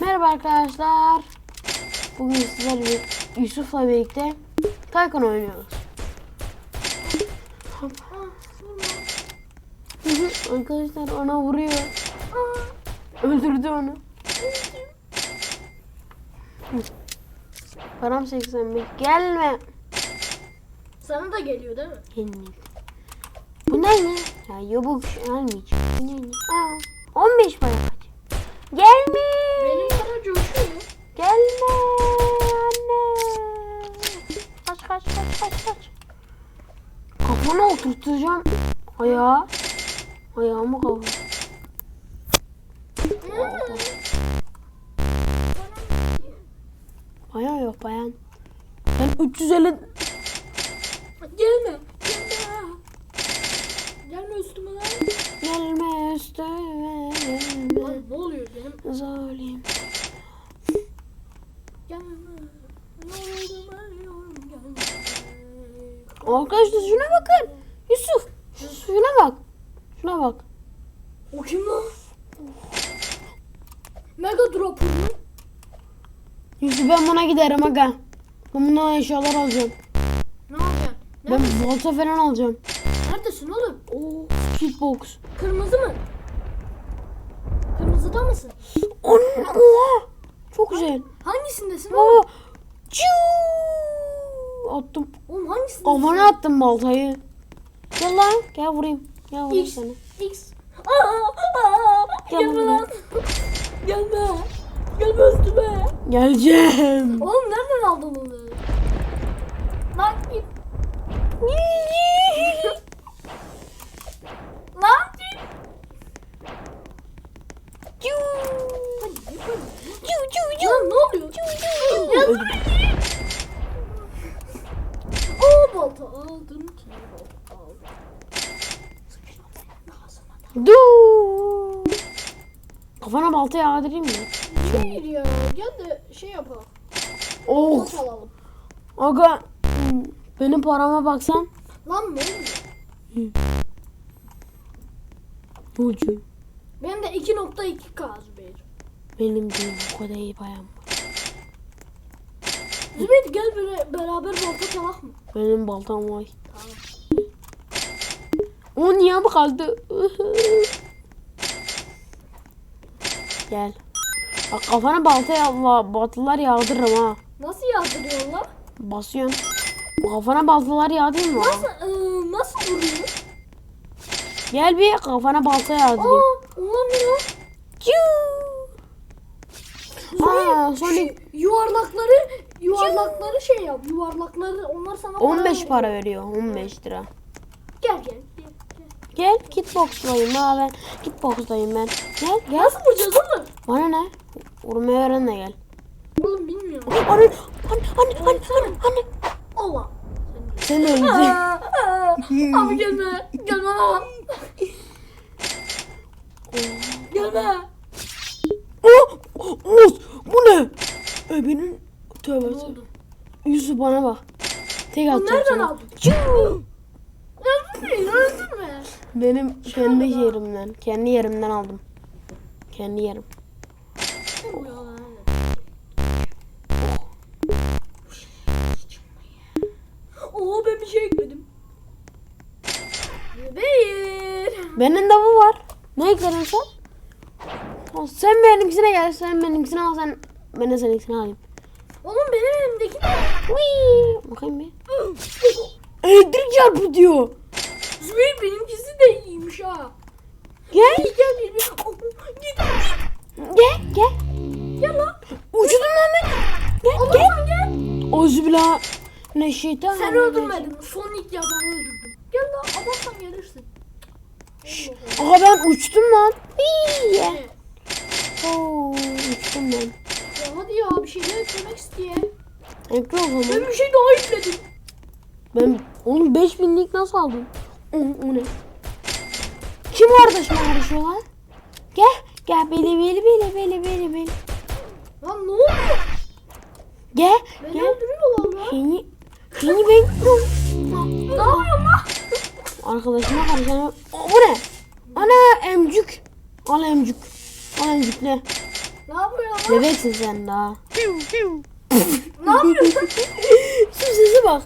Merhaba arkadaşlar. Bugün sizlerle bir- Yusuf'la birlikte Tycoon oynuyoruz. Arkadaşlar ona vuruyor. Öldürdü onu. Param 85. Gelme. Sana da geliyor değil mi? Gelmeyeyim. Bu ne ne? Ya yobuk almayacak. Bu ne ne? Aa, 15 para Lan ne oluyor benim? Zalim. Arkadaşlar şuna bakın. Yusuf. Şuna bak. Şuna bak. O kim lan? Mega drop mu? Yusuf ben buna giderim aga. Ben bundan eşyalar alacağım. Ne yapacaksın? Ben Neredesin? balta falan alacağım. Neredesin oğlum? Oo, kitbox. Kırmızı mı? Kırmızıda mısın? Onun, oha. Çok güzel. Hangisindesin oğlum? Ciu. Attım. Oğlum hangisindesin? Kafana attım baltayı. Gel lan. Gel vurayım. Gel vurayım X. seni. X. Aa, aa, Gel gelme lan. Gelme. Gelme üstüme. Geleceğim. Oğlum nereden aldın onu? Lan git. Lan git. Ciu. Hadi git hadi. Ciu ciu ciu. Lan ne oluyor? ciu. Yazma Oo balta aldım ki balta aldım. Ağzıma da. Du. Kafana balta yağdırayım mı? Hayır ya gel de şey yapalım. Oh. Balta alalım. Aga. Benim parama baksan. Lan ne oluyor? Ucu. Benim de 2.2k Zübeyir. Benim değil o kadar iyi bayan. Zübeyir gel böyle beraber balta çalak mı? Benim baltam var. Tamam. O niye mi kaldı? Gel. Bak kafana balta ya, va- baltalar yağdırırım ha. Nasıl yazdırıyorsun lan? Basıyorsun. Kafana baltalar yağdırayım mı? Nasıl, ıı, nasıl vuruyor? Gel bir kafana balta yağdırayım. Aa, Zübeyir, Sonic şu yuvarlakları, yuvarlakları şey yap. Yuvarlakları onlar sana 15 veriyor. para veriyor. 15 lira. Gel gel. Gel, kitbox'dayım ha ben. Kitbox'dayım ben. Gel gel. Nasıl vuracağız oğlum? Bana ne? Vurmayı öğren de gel. Oğlum bilmiyorum. Anne anne anne anne anne anne. Allah. Sen öldün. Abi gelme. Gelme lan. Gelme. Oh, Oğuz bu ne? E benim tövbe? Yusuf bana bak. Tek atacağım nereden aldın? Ciu. Öldün mü? Öldün mü? Benim kendi yerimden. Kendi yerimden aldım. Kendi yerim. Oo ben bir şey ekledim. Bebeğim. Benim de bu var. Ne ekledin sen? Sen benimkisine gel. Sen benimkisine al sen. Ben de seninkisini alayım. Oğlum benim elimdeki ne? Whee! Bakayım bir. Elektrik çarpı diyor. Zübeyir benimkisi ha. Gel. Gel Git Gel. Gel. gel lan. Lan ben. Gel. Allah Gel. gel. Ozbila. Ne şeytan. Sen öldürmedin. Sonic yazanı öldürdün. Gel lan adamsan gelirsin. Aha ben uçtum lan. Ne? Oo, uçtum ben. Ya hadi ya bir şeyler eklemek isteye. Ekle o zaman. Ben bir şey daha ekledim. Ben onu 5000'lik nasıl aldım? O, o ne? Kim kardeşime karışıyor lan? Gel. Gel beli beli beli beli beli beli. Lan ne oluyor? Gel. Beni Gel. öldürüyorlar lan. Seni, seni ben... Ne yapıyorsun lan? Arkadaşıma karışan... Aa, bu ne? Ana emcük. Al emcük. Al emcük ne? Ne yapıyorsun Bebeksin sen daha. Ne yapıyorsun? Şu sesi bak.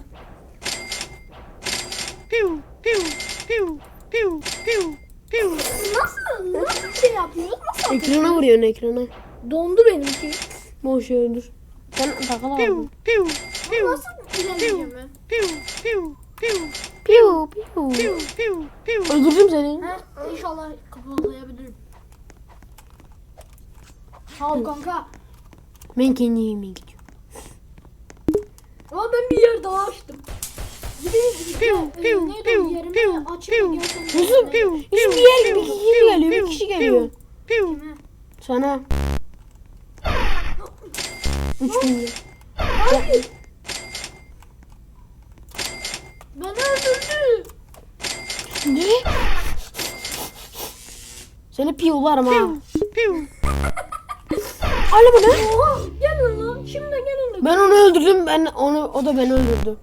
Nasıl? Nasıl şey yapıyoruz? Nasıl? Ekrana vuruyorsun ekrana. Dondu benimki. Boş öldür. Sen takıl abi. Nasıl bilemeyeceğim ben? Piu piu. Öldürdüm seni. He, inşallah kapatabilirim. Sağ ol kanka. Ben kendi yemeğe gidiyorum. Ama ben bir yer daha açtım. Gideyim, gideyim. Neydi o yerimi açayım da gelsene. Yusuf, Yusuf bir yer bir kişi geliyor, bir kişi geliyor. Kime? Sana. Üç. Hayır. Beni öldürdü. Ne? Seni piyularım ha. Hala bu ne? Oha gelin lan. Şimdi gelin. Ben onu öldürdüm, ben onu, o da beni öldürdü.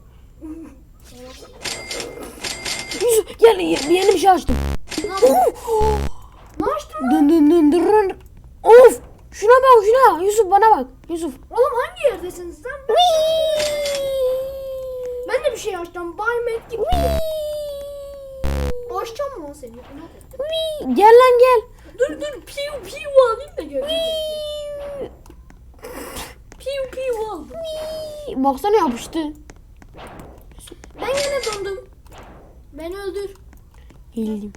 Gel bir yeni bir şey açtım. Ne açtın lan? Dın dın dın dırın. Of! Şuna bak şuna. Yusuf bana bak. Yusuf. Oğlum hangi yerdesiniz lan? Ben de bir şey açacağım. Buy Mac gibi. Açacağım mı seni? Gel lan gel. Dur dur piu piu alayım da gör. Piu piu aldım. Baksana yapıştı. Ben yine dondum. Beni öldür. Geldim.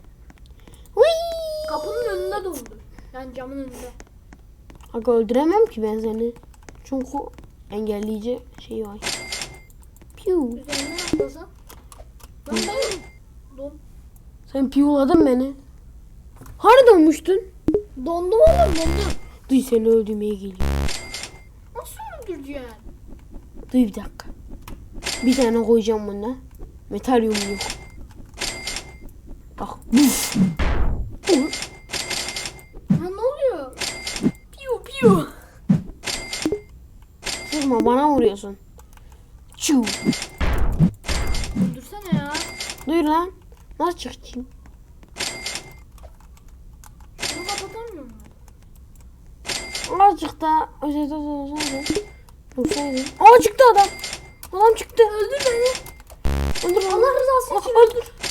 Kapının önünde dondum. Yani camın önünde. Aga öldüremem ki ben seni. Çünkü engelleyici şey var. Piu. Üzerine atlasam. Ben ben don. Sen piyuladın beni. Hani donmuştun? Dondum oğlum dondum. Duy seni öldürmeye geliyor. Nasıl öldüreceksin? Duy bir dakika. Bir tane koyacağım buna. Metalyum yok. Bak. Ha ne oluyor? Piu piu. Sıkma bana vuruyorsun. Çu. Öldürsene ya. Duyur lan. Nasıl çıkacağım? Şunu kapatamıyor mu? Azıcık da özet olsaydı. Dursaydı. Aa çıktı adam. Adam çıktı. Öldür beni. Öldür Allah rızası için öldür.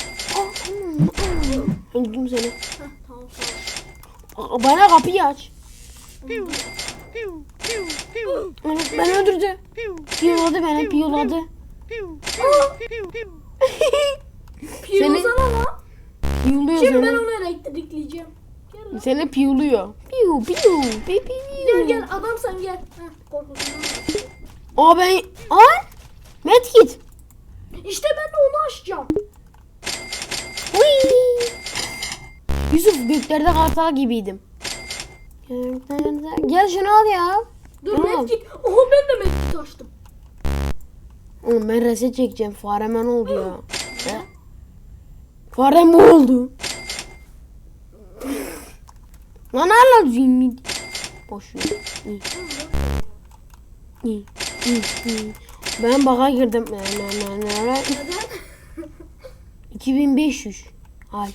Öldürdüm seni. Heh, tamam Bana kapıyı aç. Ben öldürdü. Piyoladı beni piyoladı. Piyozana lan. Piyuluyor Şimdi ben seni. onu elektrikleyeceğim. Gel. Seni piyuluyor. Piyu piyu. Pi pi Gel piyu. gel adam sen gel. Heh, korkusundan. Aa ben... Aa! Medkit. İşte ben de onu açacağım. Uy. Yusuf göklerde kartal gibiydim. Gel şunu al ya. Dur medkit. Oha ben de medkit açtım. Oğlum ben reset çekeceğim. Faremen oldu ya. He? Farem bu oldu. Lan hala zimmi. Boş ver. İyi, iyi, iyi, iyi. Ben baka girdim. Ne, ne, ne, ne? 2500. Ay.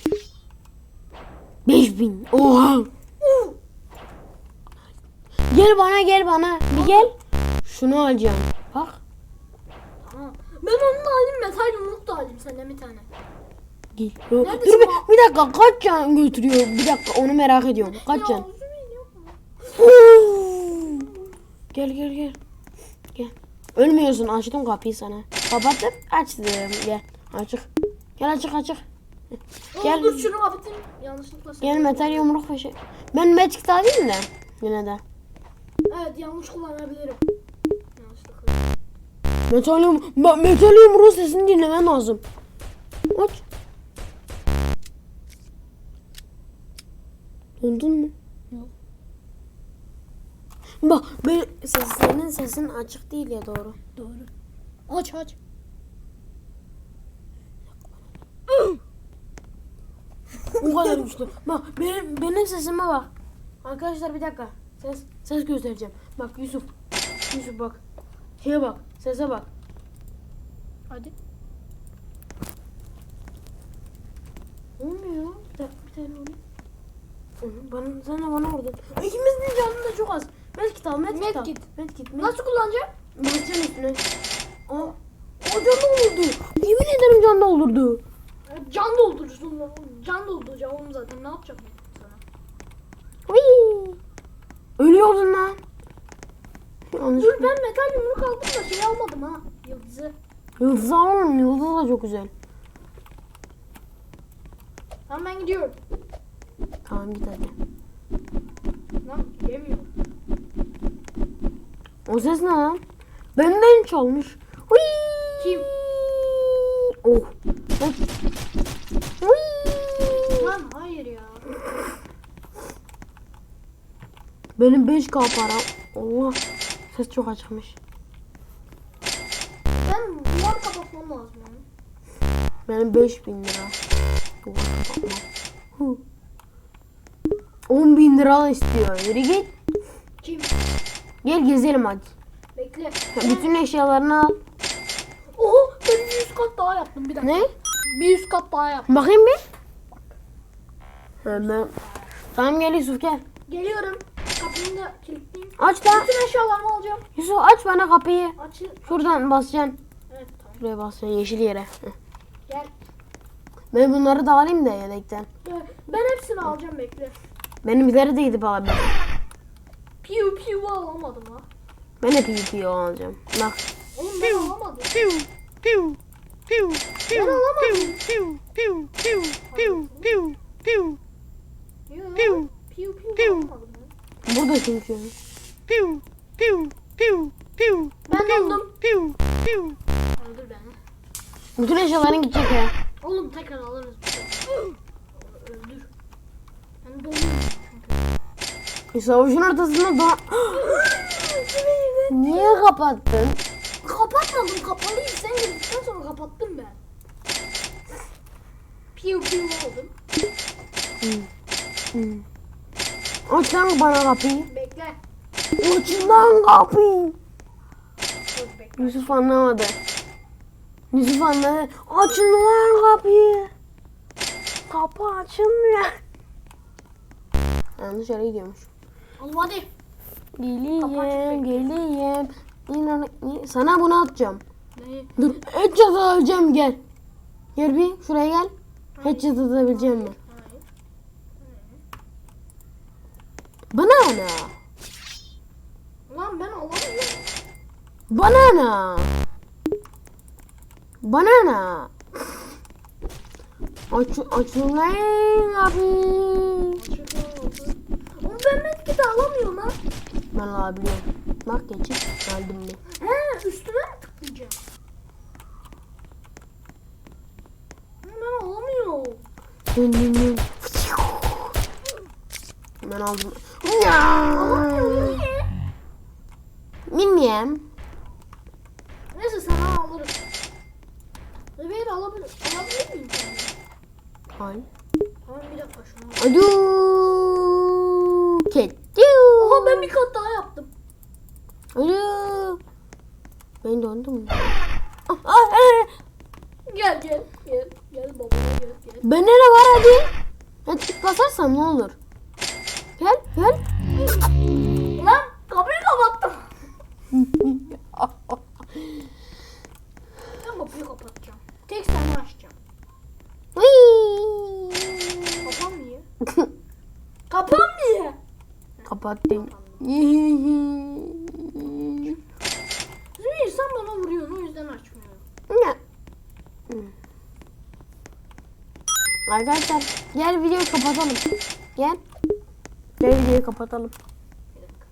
5000. Oha. Gel bana gel bana. Bir gel. Şunu alacağım. Bak. Tamam. Ben onu da alayım metal yumruk da alayım senden bir tane. Gel. Dur bir, bir dakika kaç can götürüyor? Bir dakika onu merak ediyorum. Kaç can? gel gel gel. Gel. Ölmüyorsun açtım kapıyı sana. Kapattım açtım. Gel. Açık. Gel açık açık. Gel. dur şunu kapatayım. Yanlışlıkla Gel metal yumruk şey. Ben magic alayım da. Yine de. Evet yanlış kullanabilirim. Yanlışlıkla. Metal, yum metal yumruğun sesini dinlemen lazım. Aç. Dondun mu? Yok. Bak ben ses, senin sesin açık değil ya doğru. Doğru. Aç aç. O kadar güçlü. Bak benim, benim sesime bak. Arkadaşlar bir dakika. Ses ses göstereceğim. Bak Yusuf. Yusuf bak. Şeye bak. Sese bak. Hadi. Olmuyor. Bir dakika bir tane. Onu Bana, sen de bana vurdun. İkimizin canı da çok az. Medkit al medkit al. Medkit. Medkit. Nasıl kullanacağım? Basacaksın üstüne. Aa. O can olurdu. Yemin ederim can olurdu. Can doldurursun. Can dolduracağım oğlum zaten. Ne yapacağım sana? Uy. Ölüyordun lan. Yanlış. Dur ben metal yumruk aldım da şey almadım ha. Yıldızı. Yıldız alalım. Yıldız da çok güzel. Tamam ben gidiyorum. Tamam git hadi. Lan gidemiyorum. O ses ne lan? Benden çalmış. Uy. Kim? Oh. Bak. Hayır ya. Benim 5k param. Allah. Ses çok açmış. Ben duvar kapatmam lazım. Benim 5000 lira. Duvar kapatma. Hı. 10 bin lira istiyor. Yürü git. Kim? Gel gezelim hadi. Bekle. Bütün eşyalarını al. Oho ben bir yüz kat daha yaptım bir dakika. Ne? Bir yüz kat daha yaptım. Bakayım bir. Hemen. Tamam gel Yusuf gel. Geliyorum. Kapıyı da kilitleyeyim. Aç da. Bütün eşyalarımı alacağım. Yusuf aç bana kapıyı. Açıl. Şuradan basacaksın. Evet tamam. Şuraya basacaksın yeşil yere. Gel. Ben bunları da alayım da yedekten. Ben hepsini alacağım bekle. Benim ileri de gidip alabilirim. Piu piu alamadım ha. Ben de PvP alacağım. Bak. Oğlum ben alamadım. pew, pew, pew, Ben alamadım. pew, pew, pew, pew, pew, pew, Yo. pew, Piu piu Piu. ben. Burada çünkü. pew, pew, pew, pew, Ben pew, dondum. pew, pew. Öldür beni. Bütün eşyaların gidecek ya. Oğlum tekrar alırız. Öldür. Ben dondum çünkü. Savaşın ortasında da... Niye kapattın? Kapatmadım kapalıyım. Sen girdikten sonra kapattım ben. Piu piu aldım. Hmm. Aç lan bana kapıyı. Bekle. Aç lan kapıyı. Yusuf anlamadı. Yusuf anladı. Açın lan kapıyı. Kapı açılmıyor. Yanlış yere gidiyormuş. Oğlum hadi. Geleyim, geleyim. İnan, sana bunu atacağım. Ne? Dur, headshot alabileceğim gel. Gel bir, şuraya gel. Headshot atabileceğim mi? Hayır. Bana ne? Ulan ben alamıyorum. Bana ne? Bana ne? Aç, lan. Açık oldu. Oğlum ben medkit alamıyorum ha. Ben alabiliyorum. Bak geçip geldim mi? He üstüne mi tıklayacağım? Ben alamıyorum. Ben aldım. Bilmiyorum. Neyse sana alırım. Bebeği alabilir. Alabilir miyim seni? Hayır. Tamam bir dakika şunu. al. Adu. Kettu. Oha ben bir kat daha yaptım. Alo. Ben döndüm. Ah, ah, ah. Gel gel gel. Gel babana gel gel. Bende de var hadi. Hadi basarsam ne olur? Gel gel. Lan kapıyı kapattım. Ben kapıyı kapatacağım. Tek sana açacağım. Kapanmıyor. Kapanmıyor. Kapattım. Zümeyir sen bana vuruyorsun o yüzden açmıyorum. Ne? Arkadaşlar gel videoyu kapatalım. Gel. Gel videoyu kapatalım. Bir dakika.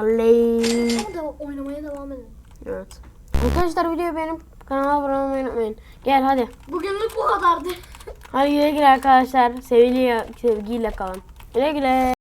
Oley. Ama da oynamaya devam edelim. Evet. Arkadaşlar videoyu beğenip kanala abone olmayı unutmayın. Gel hadi. Bugünlük bu kadardı. Hadi güle güle arkadaşlar. Sevgili, sevgiyle kalın. Güle güle.